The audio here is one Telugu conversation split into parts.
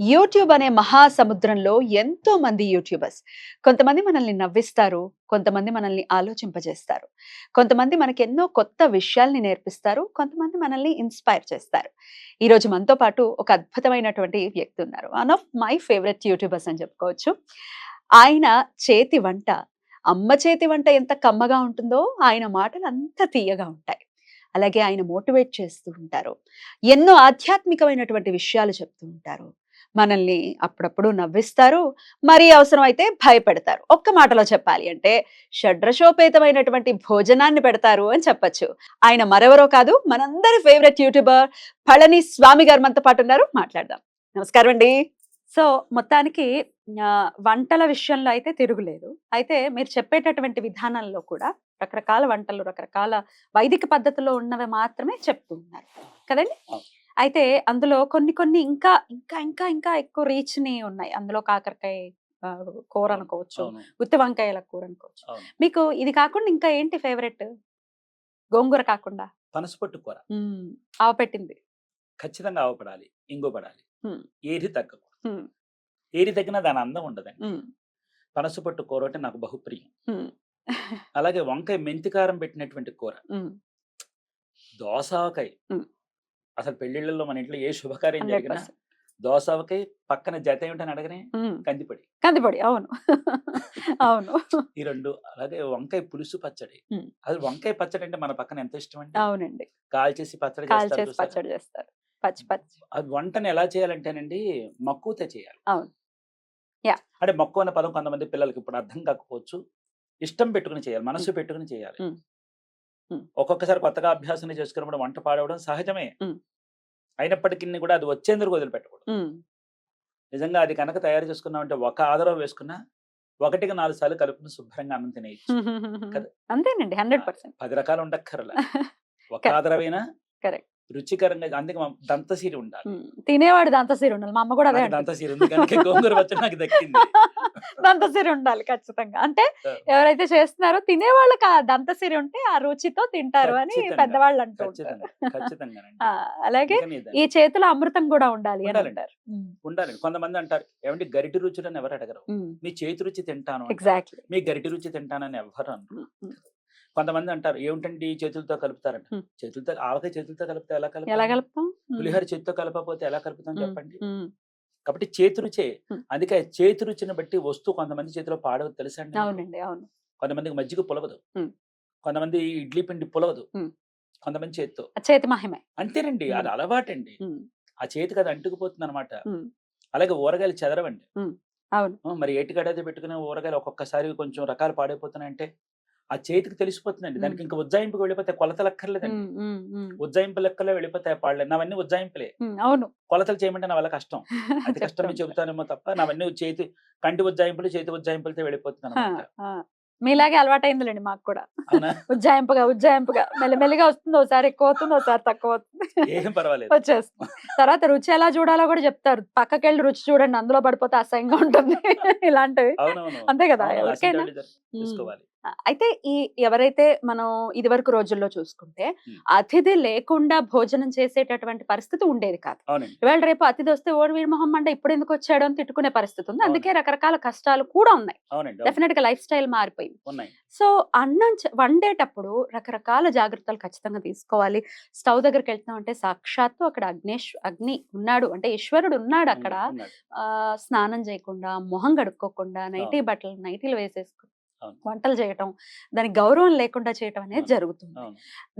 యూట్యూబ్ అనే మహాసముద్రంలో ఎంతో మంది యూట్యూబర్స్. కొంతమంది మనల్ని నవ్విస్తారు కొంతమంది మనల్ని ఆలోచింపజేస్తారు. కొంతమంది మనకి ఎన్నో కొత్త విషయాల్ని నేర్పిస్తారు కొంతమంది మనల్ని ఇన్స్పైర్ చేస్తారు. ఈ రోజు మనతో పాటు ఒక అద్భుతమైనటువంటి వ్యక్తి ఉన్నారు. One of my favourite YouTubers అని చెప్పుకోవచ్చు. ఆయన చేతి వంట అమ్మ చేతి వంట ఎంత కమ్మగా ఉంటుందో ఆయన మాటలు అంత తీయగా ఉంటాయి. అలాగే ఆయన మోటివేట్ చేస్తూ ఉంటారు. ఎన్నో ఆధ్యాత్మికమైనటువంటి విషయాలు చెప్తూ ఉంటారు. మనల్ని అప్పుడప్పుడు నవ్విస్తారు మరీ అవసరం అయితే భయపెడతారు. ఒక్క మాటలో చెప్పాలి అంటే షడ్రశోపేతమైనటువంటి భోజనాన్ని పెడతారు అని చెప్పొచ్చు. ఆయన మరెవరో కాదు మనందరి ఫేవరెట్ యూట్యూబర్ పళని స్వామి గారు మనతో పాటు ఉన్నారు. మాట్లాడదాం. నమస్కారం అండి. సో మొత్తానికి వంటల విషయంలో అయితే తిరుగులేదు. అయితే మీరు చెప్పేటటువంటి విధానంలో కూడా రకరకాల వంటలు రకరకాల వైదిక పద్ధతిలో ఉన్నవి మాత్రమే చెప్తూ ఉన్నారు. కదండి? అయితే అందులో కొన్ని కొన్ని ఇంకా ఇంకా ఇంకా ఇంకా ఎక్కువ రీచ్ని ఉన్నాయి. అందులో కాకరకాయ ఆ, కూర అవును, అనుకోవచ్చు అవును. గుత్తి వంకాయల కూర అనుకోవచ్చు. అవును. మీకు ఇది కాకుండా ఇంకా ఏంటి ఫేవరెట్? గోంగూర కాకుండా? పనసపట్టు కూర. మ్మ్. ఆవ పెట్టింది. ఖచ్చితంగా ఆవపడాలి ఇంగు పడాలి. హ్మ్. ఏరి తగ్గకూడదు. ఏరి తగ్గినా దాని అందం ఉండదండి. మ్మ్. పనసపట్టు కూర అంటే నాకు బహుప్రియం. అలాగే వంకాయ మెంతికారం పెట్టినటువంటి కూర. హ్మ్. అసలు పెళ్ళిళ్ళలో మన ఇంట్లో ఏ శుభకార్యం 100%. జరిగినా దోసావకాయ పక్కన జత ఏమిటని అడగనే. కందిపడి కందిపొడి అవును అవును ఈ రెండు అలాగే వంకాయ పులుసు పచ్చడి. అది వంకాయ పచ్చడి అంటే మన పక్కన ఎంత ఇష్టం అండి అవునండి కాల్ చేసి పచ్చడి? పచ్చడి చేస్తారు పచ్చి పచ్చి అది వంటను ఎలా చేయాలంటేనండి మక్కువతో చేయాలి అవును. యా. అంటే మక్కువ అనే పదం కొంతమంది పిల్లలకి ఇప్పుడు అర్థం కాకపోవచ్చు ఇష్టం పెట్టుకుని చేయాలి మనసు పెట్టుకుని చేయాలి. ఒక్కొక్కసారి కొత్తగా అభ్యాసం చేసుకున్నప్పుడు వంట పాడవడం సహజమే. అయినప్పటికీ కూడా అది వచ్చేందుకు వదిలిపెట్టకూడదు. నిజంగా అది కనుక తయారు చేసుకున్నామంటే ఒక ఆధారం వేసుకున్నా ఒకటికి నాలుగు సార్లు కలుపుకుని శుభ్రంగా అన్నం తినేయచ్చు. అంతేనండి హండ్రెడ్ పర్సెంట్ పది రకాలు ఉండక్కర్లా ఒక. ఆధారమైనా Correct. రుచికరంగా అందుకే మా దంతసీరి ఉండాలి. తినేవాడు దంతసిరి ఉండాలి. మా అమ్మ కూడా అదే. దంతసీరి ఉంది కనుక గోంగూర పచ్చడి నాకు దక్కింది. దంతసిరి ఉండాలి ఖచ్చితంగా. అంటే. ఎవరైతే చేస్తున్నారో తినేవాళ్ళకి ఆ దంతసిరి ఉంటే ఆ రుచితో తింటారు అని. పెద్దవాళ్ళు అంటూ అలాగే ఈ చేతిలో అమృతం కూడా ఉండాలి. అంటారు. ఉండాలి కొంతమంది అంటారు ఏమంటే గరిటి రుచులని ఎవరు అడగరు? మీ చేతి రుచి తింటాను అంటారు. ఎగ్జాక్ట్లీ మీ గరిటి రుచి తింటానని ఎవరు అనరు. కొంతమంది అంటారు ఏమిటండి చేతులతో కలుపుతారంట. చేతులతో ఆవకాయ చేతులతో కలిపితే ఎలా ఎలా కలుపుతాం. పులిహోర చేతితో కలపకపోతే ఎలా కలుపుతాం. చెప్పండి. కాబట్టి చేతి రుచే Hmm. అందుకే చేతి రుచిని బట్టి వస్తువు కొంతమంది చేతిలో పాడవదు తెలుసండి అవునండి అవును కొంతమందికి మజ్జిగ పులవదు. కొంతమంది ఇడ్లీ పిండి పులవదు. కొంతమంది చేతితో చేతి మహిమే అంతేనండి అది. అలవాటండి. ఆ చేతికి అది అంటుకుపోతుంది అనమాట. అలాగే ఊరగాయలు చెదరవండి అవును మరి ఏటిగడైతే పెట్టుకునే ఊరగాయలు ఒక్కొక్కసారి కొంచెం రకాలు పాడైపోతున్నాయంటే ఆ చేతికి తెలిసిపోతుందండి. దానికి. ఇంకా ఉజ్జాయింపుకి వెళ్ళిపోతే కొలతలు అక్కర్లేదండి. ఉజ్జాయింపు లెక్కలే వెళ్ళిపోతాయి పాడలే నావన్నీ ఉజ్జాయింపులే. అవును. కొలతలు చేయమంటే నా వల్ల కష్టం. అతి కష్టం చెప్తూ అని చెబుతానేమో తప్ప నావన్నీ చేతి కంటి ఉజ్జాయింపులు చేతి ఉజ్జాయింపులతో ఆ. మీలాగే అలవాటైందిలేండి మాకు కూడా. ఉజ్జాయింపుగా ఉజ్జాయింపుగా. మెల్లిమెల్లిగా వస్తుంది ఒకసారి ఎక్కువ అవుతుంది ఒకసారి తక్కువ అవుతుంది వచ్చేస్తుంది. తర్వాత రుచి ఎలా చూడాలో కూడా చెప్తారు. పక్కకెళ్ళి రుచి చూడండి అందులో పడిపోతే అసహ్యంగా ఉంటుంది. ఇలాంటివి. అంతే కదా ఎవరికైనా. అయితే ఈ ఎవరైతే మనం ఇదివరకు రోజుల్లో చూసుకుంటే. అతిథి లేకుండా భోజనం చేసేటటువంటి పరిస్థితి ఉండేది కాదు. ఇవాళ రేపు అతిథి వస్తే ఓడి వీడి మొహం అంటే ఇప్పుడు ఎందుకు వచ్చాడు? అని తిట్టుకునే పరిస్థితి ఉంది. అందుకే రకరకాల కష్టాలు కూడా ఉన్నాయి. డెఫినెట్గా లైఫ్ స్టైల్ మారిపోయింది. సో అన్నం వండేటప్పుడు రకరకాల జాగ్రత్తలు ఖచ్చితంగా తీసుకోవాలి. స్టవ్ దగ్గరికి వెళ్తున్నాం అంటే సాక్షాత్తు అక్కడ అగ్నేష్ అగ్ని ఉన్నాడు. అంటే ఈశ్వరుడు ఉన్నాడు అక్కడ. స్నానం చేయకుండా మొహం కడుక్కోకుండా నైటీ బట్టలు నైటీలు వేసేసుకుని అవును. వంటలు చేయటం దానికి గౌరవం లేకుండా చేయటం అనేది. జరుగుతుంది.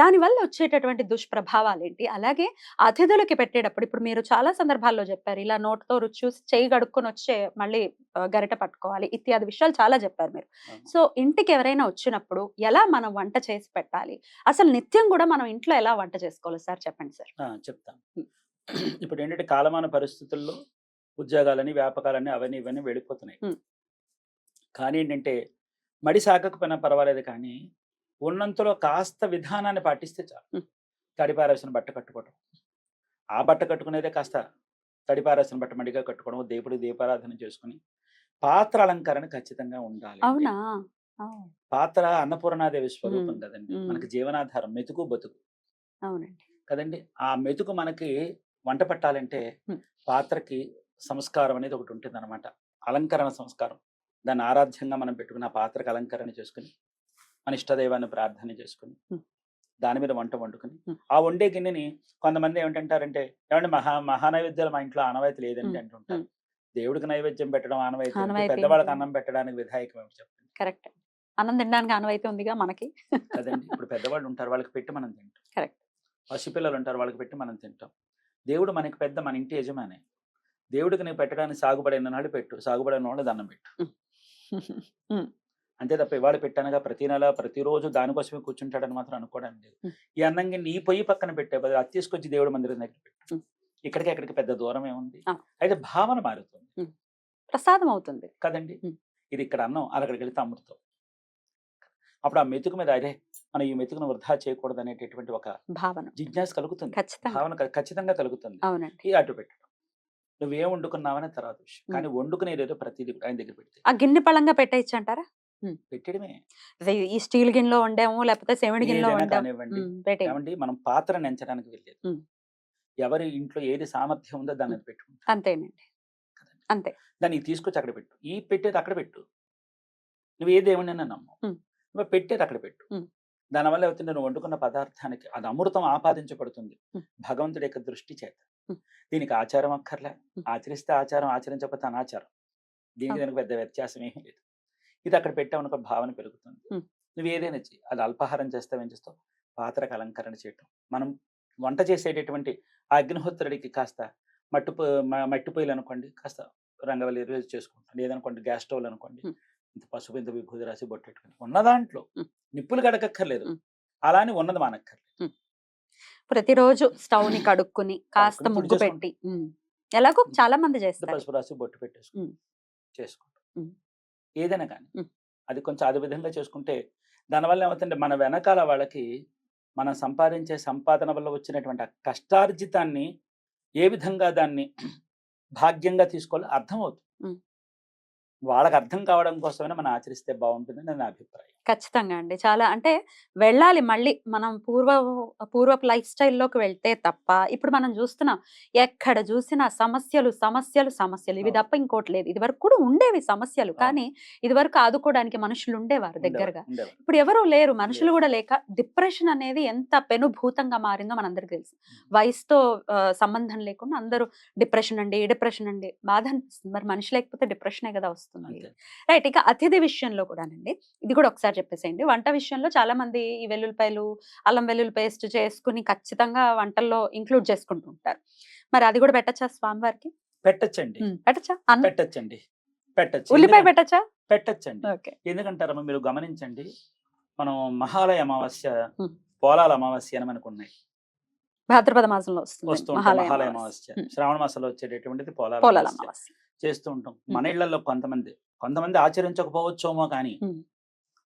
దానివల్ల వచ్చేటటువంటి దుష్ప్రభావాలు ఏంటి అలాగే అతిథులకి పెట్టేటప్పుడు ఇప్పుడు మీరు చాలా సందర్భాల్లో చెప్పారు ఇలా నోటితో రుచి చూసి చేయి గడుక్కొని వచ్చే మళ్ళీ గరిట పట్టుకోవాలి ఇత్యాది విషయాలు చాలా చెప్పారు మీరు. సో ఇంటికి ఎవరైనా వచ్చినప్పుడు ఎలా మనం వంట చేసి పెట్టాలి? అసలు నిత్యం కూడా మనం ఇంట్లో ఎలా వంట చేసుకోవాలి సార్? చెప్పండి సార్. చెప్తాను. ఇప్పుడు ఏంటంటే కాలమాన పరిస్థితుల్లో ఉద్యోగాలని వ్యాపకాలని అవన్నీ ఇవన్నీ వెళ్ళిపోతున్నాయి. కానీ ఏంటంటే మడి సాగకపోయినా పర్వాలేదు కానీ ఉన్నంతలో కాస్త విధానాన్ని పాటిస్తే చాలు. తడిపారేసిన బట్ట కట్టుకోవడం ఆ బట్ట కట్టుకునేదే కాస్త తడిపారేసిన బట్ట మడిగా కట్టుకోవడం దేవుడికి దీపారాధన చేసుకుని పాత్ర అలంకరణ ఖచ్చితంగా ఉండాలి అవునా? పాత్ర అన్నపూర్ణాదేవి స్వరూపం. కదండి. మనకి జీవనాధారం మెతుకు బతుకు. అవునండి. కదండి? ఆ మెతుకు మనకి వంట పట్టాలంటే. పాత్రకి సంస్కారం అనేది ఒకటి ఉంటుంది అనమాట అలంకరణ సంస్కారం. దాన్ని ఆరాధ్యంగా మనం పెట్టుకుని ఆ పాత్రకు అలంకరణ చేసుకుని మన ఇష్టదైవాన్ని ప్రార్థన చేసుకుని. దాని మీద వంట వండుకుని. ఆ వండే గిన్నెని కొంతమంది ఏమిటంటారంటే ఏమంటే మహా మహానైవేద్యాలు మా ఇంట్లో ఆనవాయితీ లేదండి మ్మ్. అంటుంటారు. దేవుడికి నైవేద్యం పెట్టడం ఆనవాయితీ? ఆనవాయితీ పెద్దవాళ్ళకి? అన్నం పెట్టడానికి విధాయకం ఏమిటి చెప్పండి కరెక్ట్ అన్నం తినడానికి అనువైతే ఉందిగా మనకి కదండి ఇప్పుడు పెద్దవాళ్ళు ఉంటారు వాళ్ళకి పెట్టి మనం తింటాం Correct. పసిపిల్లలు ఉంటారు వాళ్ళకి పెట్టి మనం తింటాం దేవుడు మనకి పెద్ద మన ఇంటి యజమాని దేవుడికి నీవు పెట్టడానికి సాగుబడిన నాడు పెట్టు సాగుబడిన వాళ్ళు దండం పెట్టు అంతే తప్ప ఇవాళ పెట్టానుగా ప్రతి నెల ప్రతిరోజు దానికోసమే కూర్చుంటాడని మాత్రం అనుకోవడం లేదు. ఈ అన్నంగి నీ పొయ్యి పక్కన పెట్టే బదులు అది తీసుకొచ్చి దేవుడి మందిరం దగ్గర పెట్టు. ఇక్కడికి అక్కడికి పెద్ద దూరం ఏముంది? Ah. అయితే భావన మారుతుంది. ప్రసాదం అవుతుంది. కదండి. ఇది ఇక్కడ అన్నం అక్కడికి వెళ్తే అమృతం. అప్పుడు ఆ మెతుకు మీద అరే! మనం ఈ మెతుకును వృధా చేయకూడదు అనేటటువంటి ఒక భావన. జిజ్ఞాస కలుగుతుంది. భావన ఖచ్చితంగా కలుగుతుంది. అటు పెట్టడం. నువ్వేం వండుకున్నావనే తర్వాత విషయం. కానీ వండుకునేది ఏదో ప్రతిదీ కూడా ఆయన దగ్గర పెడితే. ఆ గిన్నె పళంగా పెట్టేయచ్చు అంటారా పెట్టడమే. ఈ స్టీల్ గిన్నెలో వండాము లేకపోతే సెవెన్ గిన్నెలో ఏదైనా వండాము. కానివ్వండి. పెట్టే ఏమండి? మనం పాత్ర నెంచడానికి వెళ్ళేది. ఎవరి ఇంట్లో ఏది సామర్థ్యం ఉందో దాన్ని పెట్టుకుంటాం అంతేనండి. అంతే. దాన్ని తీసుకొచ్చి అక్కడ పెట్టు. ఈ పెట్టేది అక్కడ పెట్టు. నువ్వు ఏ దేవుడినైనా నమ్ము. Hmm. నువ్వు పెట్టేది అక్కడ పెట్టు. దానివల్ల అవుతుంది నువ్వు వండుకున్న పదార్థానికి అది అమృతం ఆపాదించబడుతుంది. భగవంతుడి యొక్క దృష్టి చేత. దీనికి ఆచారం అక్కర్లే. ఆచరిస్తే ఆచారం ఆచరించకపోతే అనాచారం దీనికి. దానికి పెద్ద వ్యత్యాసం ఏమీ లేదు ఇది అక్కడ పెట్టామనుకో భావన పెరుగుతుంది. నువ్వు ఏదైనా చెయ్యి అది అల్పాహారం చేస్తావు ఏం చేస్తావు పాత్రకు అలంకరణ చేయటం మనం వంట చేసేటటువంటి ఆ అగ్నిహోత్రుడికి కాస్త మట్టు పొ- మ- మట్టి పొయ్యిలు అనుకోండి కాస్త రంగవల్లి రోజు చేసుకుంటాం లేదనుకోండి గ్యాస్ స్టవ్లు అనుకోండి. ఇంత పసుపు ఇంత విభూది రాసి బొట్టెట్టుకుని ఉన్న దాంట్లో. నిప్పులు గడకక్కర్లేదు. అలా అని ఉన్నది మానక్కర్లేదు ప్రతిరోజు స్టవ్ని కడుక్కుని కాస్త ముగ్గు. పెట్టి. ఎలాగో చాలా మంది చేస్తారు పసుపు రాసి బొట్టు పెట్టేసుకుంటాం. చేసుకుంటాం. ఏదైనా కానీ. అది కొంచెం అదే విధంగా చేసుకుంటే దానివల్ల ఏమవుతుందంటే మన వెనకాల వాళ్ళకి మనం సంపాదించే సంపాదన వల్ల వచ్చినటువంటి ఆ కష్టార్జితాన్ని ఏ విధంగా దాన్ని భాగ్యంగా తీసుకోవాలో అర్థమవుతుంది. వాళ్ళకి అర్థం కావడం కోసమైనా మనం ఆచరిస్తే బాగుంటుందని నా అభిప్రాయం. ఖచ్చితంగా అండి. చాలా అంటే వెళ్ళాలి మళ్ళీ మనం పూర్వ పూర్వపు లైఫ్ స్టైల్లోకి వెళ్తే తప్ప ఇప్పుడు మనం చూస్తున్నాం ఎక్కడ చూసినా సమస్యలు సమస్యలు సమస్యలు. ఇవి. తప్ప ఇంకోటి లేదు. ఇది వరకు కూడా ఉండేవి సమస్యలు. కానీ ఇది వరకు ఆదుకోవడానికి మనుషులు ఉండేవారు దగ్గరగా. ఇప్పుడు ఎవరు లేరు. మనుషులు. కూడా లేక డిప్రెషన్ అనేది ఎంత పెనుభూతంగా మారిందో మనందరికి తెలుసు. వయసుతో సంబంధం లేకుండా అందరూ డిప్రెషన్ అండి డిప్రెషన్ అండి. బాధ అనిపిస్తుంది. మరి మనిషి లేకపోతే డిప్రెషనే కదా వస్తుంది. అంతే. రైట్. ఇక అతిథి విషయంలో కూడానండి. ఇది కూడా ఒకసారి చెప్పేసేయండి. వంట విషయంలో చాలా మంది ఈ వెల్లుల్లిపాయలు అల్లం వెల్లుల్లి పేస్ట్ చేసుకుని ఖచ్చితంగా వంటల్లో ఇంక్లూడ్ చేసుకుంటూ ఉంటారు. మరి అది కూడా పెట్టచ్చా స్వామివారికి? పెట్టచ్చండి. పెట్టచ్చా? పెట్టచ్చండి. పెట్టచ్చు. ఉల్లిపాయ పెట్టచ్చా? పెట్టచ్చండి. ఓకే. ఎందుకంటారమ్మా మీరు గమనించండి. మనం మహాలయ అమావాస్య. పోలాల అమావాస్య అని మనకు ఉన్నాయి. భాద్రపద మాసంలో వస్తుంది మహాలయ అమావాస్య. శ్రావణ మాసంలో వచ్చేటటువంటిది పోలాల అమావాస్య. చేస్తూ ఉంటాం మన ఇళ్ళలో కొంతమంది కొంతమంది ఆచరించకపోవచ్చేమో కానీ.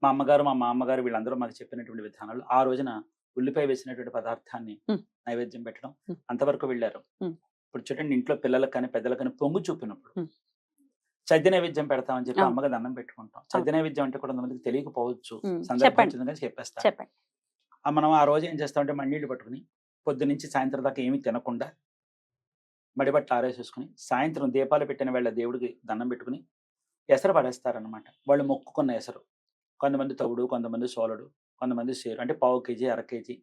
మా అమ్మగారు మా మామగారు వీళ్ళందరూ మాకు చెప్పినటువంటి విధానాలు ఆ రోజున ఉల్లిపాయ వేసినటువంటి పదార్థాన్ని. నైవేద్యం పెట్టడం. అంతవరకు వెళ్ళారు. ఇప్పుడు చూడండి ఇంట్లో పిల్లలకు కానీ పెద్దలకు కానీ పొంగు చూపినప్పుడు. చద్ది నైవేద్యం పెడతామని చెప్పి. అమ్మగా దండం పెట్టుకుంటాం చద్ది నైవేద్యం అంటే కూడా కొంతమందికి తెలియకపోవచ్చు. సందర్భం చెప్పేస్తాం మనం ఆ రోజు ఏం చేస్తామంటే మಣ್ಣీళ్ళు పట్టుకుని పొద్దు నుంచి సాయంత్రం దాకా ఏమీ తినకుండా మడిబట్ట ఆరేసేసుకుని సాయంత్రం దీపాలు పెట్టిన వేళ దేవుడికి దండం పెట్టుకుని ఎసరు పడేస్తారనమాట వాళ్ళు మొక్కుకున్న ఎసరు కొంతమంది తవుడు కొంతమంది సోలడు కొంతమంది సేరు అంటే పావు కేజీ అర కేజీ.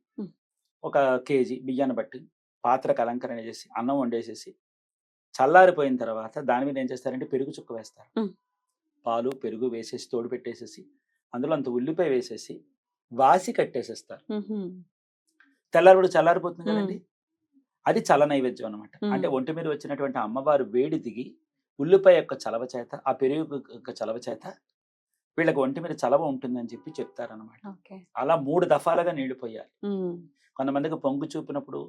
ఒక కేజీ బియ్యాన్ని బట్టి పాత్రకు అలంకరణ చేసి అన్నం వండేసేసి చల్లారిపోయిన తర్వాత దాని మీద ఏం చేస్తారంటే పెరుగు చుక్క వేస్తారు. పాలు పెరుగు వేసేసి తోడు పెట్టేసేసి అందులో అంత ఉల్లిపాయ వేసేసి వాసి కట్టేసేస్తారు మ్మ్హ్మ్. తెల్లారిపడి చల్లారిపోతుంది. కదండి అది చల్ల నైవేద్యం అనమాట. అంటే ఒంటి మీద వచ్చినటువంటి అమ్మవారు వేడి దిగి ఉల్లిపాయ యొక్క చలవ చేత ఆ పెరుగు యొక్క చలవ చేత వీళ్ళకి ఒంటి మీద చలవ ఉంటుందని చెప్పి చెప్తారనమాట అలా మూడు దఫాలుగా నీళ్ళు పోయాలి. కొంతమందికి పొంగు చూపినప్పుడు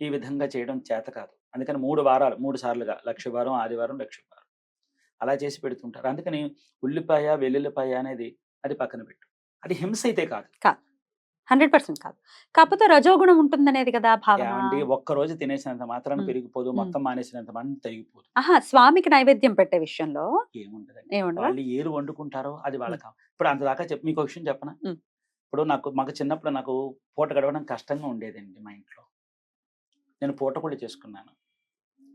ఈ విధంగా చేయడం చేత కాదు. అందుకని మూడు వారాలు మూడు సార్లుగా లక్ష వారం ఆదివారం లక్ష వారం అలా చేసి పెడుతుంటారు. అందుకని ఉల్లిపాయ వెల్లుల్లిపాయ అనేది అది పక్కన పెట్టు. అది హింస అయితే కాదు. హండ్రెడ్ పర్సెంట్ కాదు. కాకపోతే రజోగుణం ఉంటుందనేది కదా భావన. ఒక్క రోజు తినేసినంత మాత్రాన ఉమ్. పెరిగిపోదు. మొత్తం మానేసినంత మంది తరిగిపోదు ఆహా! స్వామికి నైవేద్యం పెట్టే విషయంలో ఏముండదా? వాళ్ళు ఏరు వండుకుంటారో అది వాళ్ళకి. ఇప్పుడు అంత దాకా చెప్పి మీకు విషయం చెప్పనా. ఇప్పుడు నాకు మాకు చిన్నప్పుడు నాకు పూట గడవడం కష్టంగా ఉండేదండి మా ఇంట్లో. నేను పూట కూడా చేసుకున్నాను.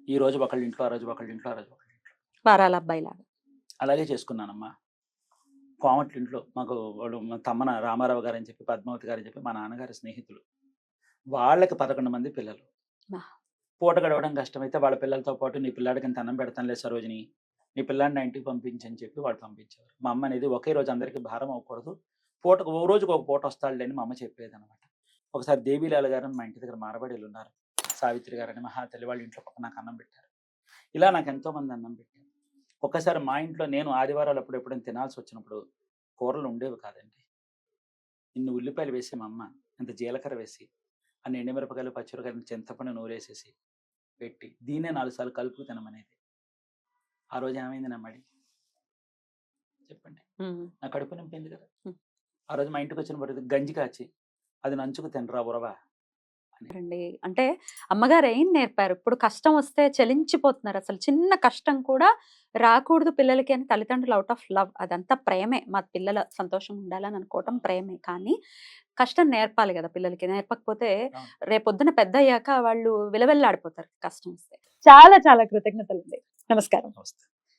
ఈ రోజు ఒకళ్ళ ఇంట్లో ఆ రోజు ఒకళ్ళ ఇంట్లో ఆ రోజు ఒకళ్ళ ఇంట్లో. వారాల అబ్బాయి లాగా అలాగే చేసుకున్నానమ్మా. కోమట్ల ఇంట్లో మాకు వాడు మా తమ్మన రామారావు గారు అని చెప్పి పద్మావతి గారు అని చెప్పి మా నాన్నగారి స్నేహితులు. వాళ్ళకి పదకొండు మంది పిల్లలు. పూట గడవడం కష్టమైతే వాళ్ళ పిల్లలతో పాటు నీ పిల్లాడికి ఇంత అన్నం పెడతానులే సరోజిని నీ పిల్లాడిని నా ఇంటికి పంపించని చెప్పి వాళ్ళు పంపించేవారు. మా అమ్మ అనేది ఒకే రోజు అందరికీ భారం అవ్వకూడదు. పూటకు ఓ రోజుకు ఒక పూట వస్తాడులే అని మా అమ్మ చెప్పేది అనమాట ఒకసారి దేవీలాల గారు మా ఇంటి దగ్గర మారబడిలు ఉన్నారు సావిత్రి గారు అని మహా తల్లి వాళ్ళ ఇంట్లో పక్కన నాకు అన్నం పెట్టారు. ఇలా నాకు ఎంతో మంది అన్నం పెట్టారు. ఒక్కసారి మా ఇంట్లో నేను ఆదివారాలు అప్పుడు ఎప్పుడైనా తినాల్సి వచ్చినప్పుడు కూరలు ఉండేవి కాదండి. ఇన్ని ఉల్లిపాయలు వేసి మా అమ్మ ఇంత జీలకర్ర వేసి అన్ని ఎండుమిరపకాయలు పచ్చిమిరకాయలు చింతపండు నూరేసేసి పెట్టి దీన్నే నాలుగు సార్లు కలుపు తినమనేది. ఆ రోజు ఏమైంది నా మడి? చెప్పండి. నా కడుపు నింపింది కదా. ఆ రోజు మా ఇంటికి వచ్చిన పడి గంజి కాచి అది నంచుకు తినరా ఉరవా అండి అంటే అమ్మగారు ఏం నేర్పారు? ఇప్పుడు కష్టం వస్తే చలించిపోతున్నారు. అసలు చిన్న కష్టం కూడా రాకూడదు పిల్లలకి అని తల్లిదండ్రులు అవుట్ ఆఫ్ లవ్ అదంతా ప్రేమే. మా పిల్లల సంతోషం ఉండాలని అనుకోవటం ప్రేమే. కానీ కష్టం నేర్పాలి కదా పిల్లలకి. నేర్పకపోతే. రేపొద్దున పెద్ద అయ్యాక వాళ్ళు విలవెల్లాడిపోతారు కష్టం వస్తే. చాలా చాలా కృతజ్ఞతలు అండి నమస్కారం